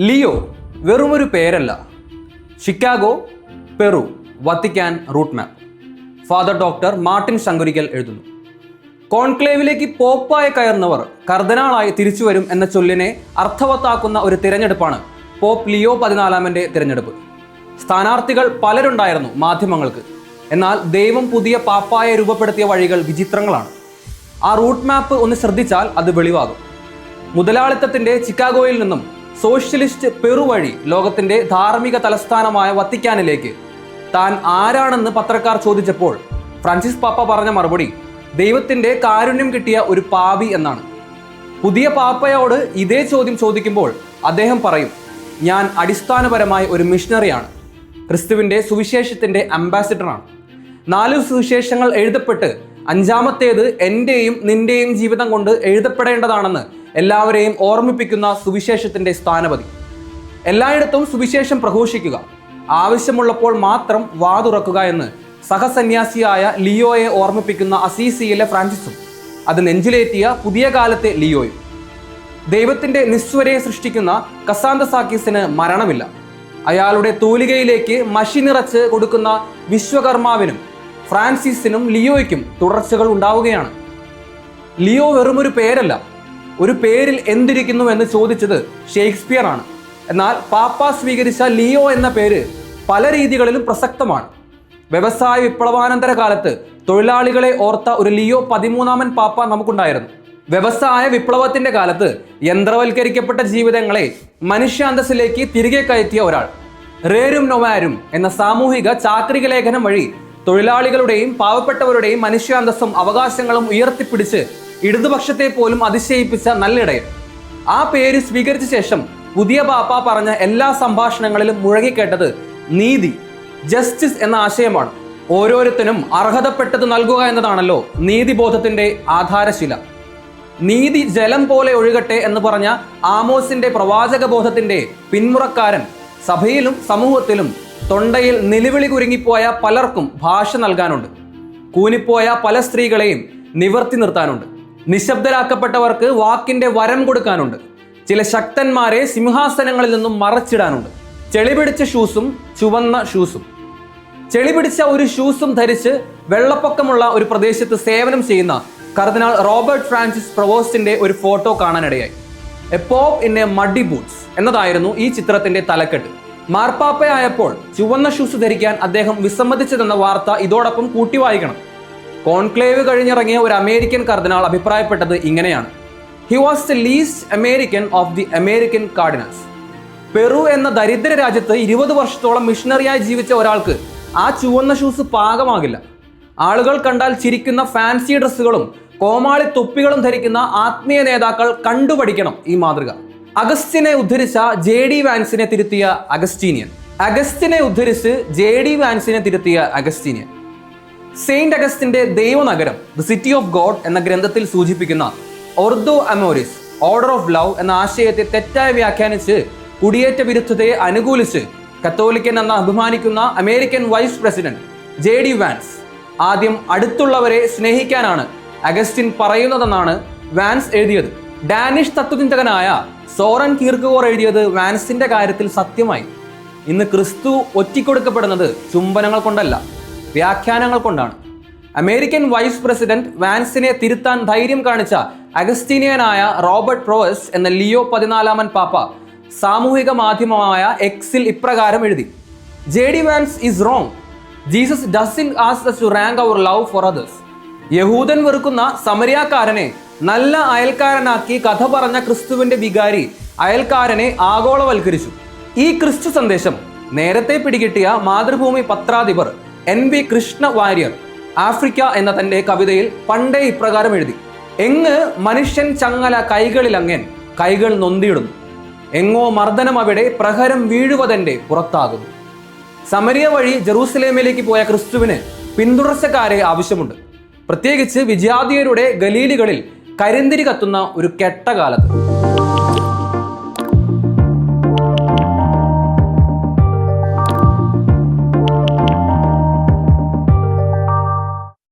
Leo വെറുമൊരു പേരല്ല. Chicago Peru Vatican route map. Father doctor Martin Sankurikkal എഴുതുന്നു. കോൺക്ലേവിലേക്ക് പോപ്പായി കയറുന്നവർ കർദനാളായി തിരിച്ചു വരും എന്ന ചൊല്ലിനെ അർത്ഥവത്താക്കുന്ന ഒരു തിരഞ്ഞെടുപ്പാണ് പോപ്പ് ലിയോ പതിനാലാമന്റെ തിരഞ്ഞെടുപ്പ്. സ്ഥാനാർത്ഥികൾ പലരുണ്ടായിരുന്നു മാധ്യമങ്ങൾക്ക്. എന്നാൽ ദൈവം പുതിയ പാപ്പായെ രൂപപ്പെടുത്തിയ വഴികൾ വിചിത്രങ്ങളാണ്. ആ റൂട്ട് മാപ്പ് ഒന്ന് ശ്രദ്ധിച്ചാൽ അത് വെളിവാകും. മുതലാളിത്തത്തിന്റെ ചിക്കാഗോയിൽ നിന്നും സോഷ്യലിസ്റ്റ് പെറു വഴി ലോകത്തിന്റെ ധാർമ്മിക തലസ്ഥാനമായ വത്തിക്കാനിലേക്ക്. താൻ ആരാണെന്ന് പത്രക്കാർ ചോദിച്ചപ്പോൾ ഫ്രാൻസിസ് പാപ്പ പറഞ്ഞ മറുപടി ദൈവത്തിന്റെ കാരുണ്യം കിട്ടിയ ഒരു പാപി എന്നാണ്. പുതിയ പാപ്പയോട് ഇതേ ചോദ്യം ചോദിക്കുമ്പോൾ അദ്ദേഹം പറയും ഞാൻ അടിസ്ഥാനപരമായി ഒരു മിഷണറിയാണ് ക്രിസ്തുവിന്റെ സുവിശേഷത്തിന്റെ അംബാസിഡറാണ്. നാല് സുവിശേഷങ്ങൾ എഴുതപ്പെട്ട് അഞ്ചാമത്തേത് എന്റെയും നിന്റെയും ജീവിതം കൊണ്ട് എഴുതപ്പെടേണ്ടതാണെന്ന് എല്ലാവരെയും ഓർമ്മിപ്പിക്കുന്ന സുവിശേഷത്തിന്റെ സ്ഥാനപതി. എല്ലായിടത്തും സുവിശേഷം പ്രഘോഷിക്കുക. ആവശ്യമുള്ളപ്പോൾ മാത്രം വാതുറക്കുക എന്ന് സഹസന്യാസിയായ ലിയോയെ ഓർമ്മിപ്പിക്കുന്ന അസീസിയിലെ ഫ്രാൻസിസും അത് നെഞ്ചിലേറ്റിയ പുതിയ കാലത്തെ ലിയോയും. ദൈവത്തിന്റെ നിസ്വരയെ സൃഷ്ടിക്കുന്ന കസാന്ത സാക്കീസിന് മരണമില്ല. അയാളുടെ തൂലികയിലേക്ക് മഷി നിറച്ച് കൊടുക്കുന്ന വിശ്വകർമാവിനും ഫ്രാൻസിസിനും ലിയോയ്ക്കും തുടർച്ചകൾ ഉണ്ടാവുകയാണ്. ലിയോ വെറുമൊരു പേരല്ല ഒരു പേരിൽ എന്തിരിക്കുന്നു എന്ന് ചോദിച്ചത് ഷേക്സ്പിയർ ആണ് എന്നാൽ പാപ്പ സ്വീകരിച്ച ലിയോ എന്ന പേര് പല രീതികളിലും പ്രസക്തമാണ്. വ്യവസായ വിപ്ലവാനന്തര കാലത്ത് തൊഴിലാളികളെ ഓർത്ത ഒരു ലിയോ പതിമൂന്നാമൻ പാപ്പ നമുക്കുണ്ടായിരുന്നു. വ്യവസായ വിപ്ലവത്തിന്റെ കാലത്ത് യന്ത്രവൽക്കരിക്കപ്പെട്ട ജീവിതങ്ങളെ മനുഷ്യാന്തസ്സിലേക്ക് തിരികെ കയറ്റിയ ഒരാൾ. റേരും നൊവാരും എന്ന സാമൂഹിക ചാക്രിക ലേഖനം വഴി തൊഴിലാളികളുടെയും പാവപ്പെട്ടവരുടെയും മനുഷ്യാന്തസ്സും അവകാശങ്ങളും ഉയർത്തിപ്പിടിച്ച് ഇടതുപക്ഷത്തെ പോലും അതിശയിപ്പിച്ച നല്ലിടയൻ ആ പേര് സ്വീകരിച്ച ശേഷം പുതിയ ബാപ്പ പറഞ്ഞ എല്ലാ സംഭാഷണങ്ങളിലും മുഴങ്ങിക്കേട്ടത് നീതി ജസ്റ്റിസ് എന്ന ആശയമാണ്. ഓരോരുത്തരും അർഹതപ്പെട്ടത് നൽകുക എന്നതാണല്ലോ നീതിബോധത്തിന്റെ ആധാരശില. നീതി ജലം പോലെ ഒഴുകട്ടെ എന്ന് പറഞ്ഞ ആമോസിന്റെ പ്രവാചക ബോധത്തിന്റെ പിന്മുറക്കാരൻ സഭയിലും സമൂഹത്തിലും തൊണ്ടയിൽ നിലവിളി കുരുങ്ങിപ്പോയ പലർക്കും ഭാഷ നൽകാനുണ്ട്. കൂനിപ്പോയ പല സ്ത്രീകളെയും നിവർത്തി നിർത്താനുണ്ട്. നിശബ്ദരാക്കപ്പെട്ടവർക്ക് വാക്കിന്റെ വരം കൊടുക്കാനുണ്ട്. ചില ശക്തന്മാരെ സിംഹാസനങ്ങളിൽ നിന്നും മറച്ചിടാനുണ്ട്. ചെളിപിടിച്ച ഷൂസും ചുവന്ന ഷൂസും. ചെളിപിടിച്ച ഒരു ഷൂസും ധരിച്ച് വെള്ളപ്പൊക്കമുള്ള ഒരു പ്രദേശത്ത് സേവനം ചെയ്യുന്ന കർദിനാൾ റോബർട്ട് ഫ്രാൻസിസ് പ്രവോസ്റ്റിന്റെ ഒരു ഫോട്ടോ കാണാനിടയായി. A pope in a muddy boots എന്നതായിരുന്നു ഈ ചിത്രത്തിന്റെ തലക്കെട്ട്. മാർപ്പാപ്പയായപ്പോൾ ചുവന്ന ഷൂസ് ധരിക്കാൻ അദ്ദേഹം വിസമ്മതിച്ചതെന്ന വാർത്ത ഇതോടൊപ്പം കൂട്ടി വായിക്കണം കോൺക്ലേവ് കഴിഞ്ഞിറങ്ങിയ ഒരു അമേരിക്കൻ കർദിനാൾ അഭിപ്രായപ്പെട്ടത് ഇങ്ങനെയാണ്. He was the least American of the American cardinals Peru എന്ന ദരിദ്ര രാജ്യത്ത് ഇരുപത് വർഷത്തോളം മിഷണറിയായി ജീവിച്ച ഒരാൾക്ക് ആ ചുവന്ന ഷൂസ് പാകമാകില്ല. ആളുകൾ കണ്ടാൽ ചിരിക്കുന്ന ഫാൻസി ഡ്രസ്സുകളും കോമാളി തൊപ്പികളും ധരിക്കുന്ന ആത്മീയ നേതാക്കൾ കണ്ടുപഠിക്കണം ഈ മാതൃക. അഗസ്റ്റിനെ ഉദ്ധരിച്ച ജെ ഡി വാൻസിനെ തിരുത്തിയ അഗസ്റ്റീനിയൻ. അഗസ്റ്റിനെ ഉദ്ധരിച്ച് ജെ ഡി വാൻസിനെ തിരുത്തിയ അഗസ്റ്റീനിയൻ. സെയിന്റ് അഗസ്റ്റിന്റെ ദൈവനഗരം ദ സിറ്റി ഓഫ് ഗോഡ് എന്ന ഗ്രന്ഥത്തിൽ സൂചിപ്പിക്കുന്ന ഓർദോ അമോറിസ് ഓർഡർ ഓഫ് ലവ് എന്ന ആശയത്തെ തെറ്റായി വ്യാഖ്യാനിച്ച് കുടിയേറ്റ വിരുദ്ധതയെ അനുകൂലിച്ച് കത്തോലിക്കൻ എന്ന അഭിമാനിക്കുന്ന American vice president J D Vance ആദ്യം അടുത്തുള്ളവരെ സ്നേഹിക്കാനാണ് അഗസ്റ്റിൻ പറയുന്നതെന്നാണ് വാൻസ് എഴുതിയത്. ഡാനിഷ് തത്വചിന്തകനായ സോറൻ കീർക്കുവോർ എഴുതിയത് വാൻസിന്റെ കാര്യത്തിൽ സത്യമായി. ഇന്ന് ക്രിസ്തു ഒറ്റിക്കൊടുക്കപ്പെടുന്നത് ചുംബനങ്ങൾ കൊണ്ടല്ല. വ്യാഖ്യാനങ്ങൾ കൊണ്ടാണ്. അമേരിക്കൻ വൈസ് പ്രസിഡന്റ് വാൻസിനെ തിരുത്താൻ ധൈര്യം കാണിച്ച അഗസ്റ്റീനിയനായ റോബർട്ട് പ്രോവസ് എന്ന ലിയോ പതിനാലാമൻ പാപ്പ സാമൂഹിക മാധ്യമമായ എക്സിൽ ഇപ്രകാരം എഴുതി J D Vance is wrong Jesus doesn't ask to rank our love for others യഹൂദൻ വെറുക്കുന്ന സമരിയാക്കാരനെ നല്ല അയൽക്കാരനാക്കി കഥ പറഞ്ഞ ക്രിസ്തുവിന്റെ വികാരി അയൽക്കാരനെ ആഗോളവൽക്കരിച്ചു. ഈ ക്രിസ്തു സന്ദേശം നേരത്തെ പിടികിട്ടിയ മാതൃഭൂമി പത്രാധിപർ എൻ വി കൃഷ്ണ വാര്യർ ആഫ്രിക്ക എന്ന തന്റെ കവിതയിൽ പണ്ടേ ഇപ്രകാരം എഴുതി എങ്ങ് മനുഷ്യൻ ചങ്ങല കൈകളിൽ അങ്ങൻ കൈകൾ നൊന്തിയിടുന്നു. എങ്ങോ മർദ്ദനം അവിടെ പ്രഹരം വീഴുവതെന്റെ പുറത്താകുന്നു. സമരിയ വഴി ജെറൂസലേമിലേക്ക് പോയ ക്രിസ്തുവിന് പിന്തുടർച്ചക്കാരെ ആവശ്യമുണ്ട്. പ്രത്യേകിച്ച് വിജാതിയരുടെ ഗലീലുകളിൽ കരിന്തിരി കത്തുന്ന ഒരു കെട്ട കാലത്ത്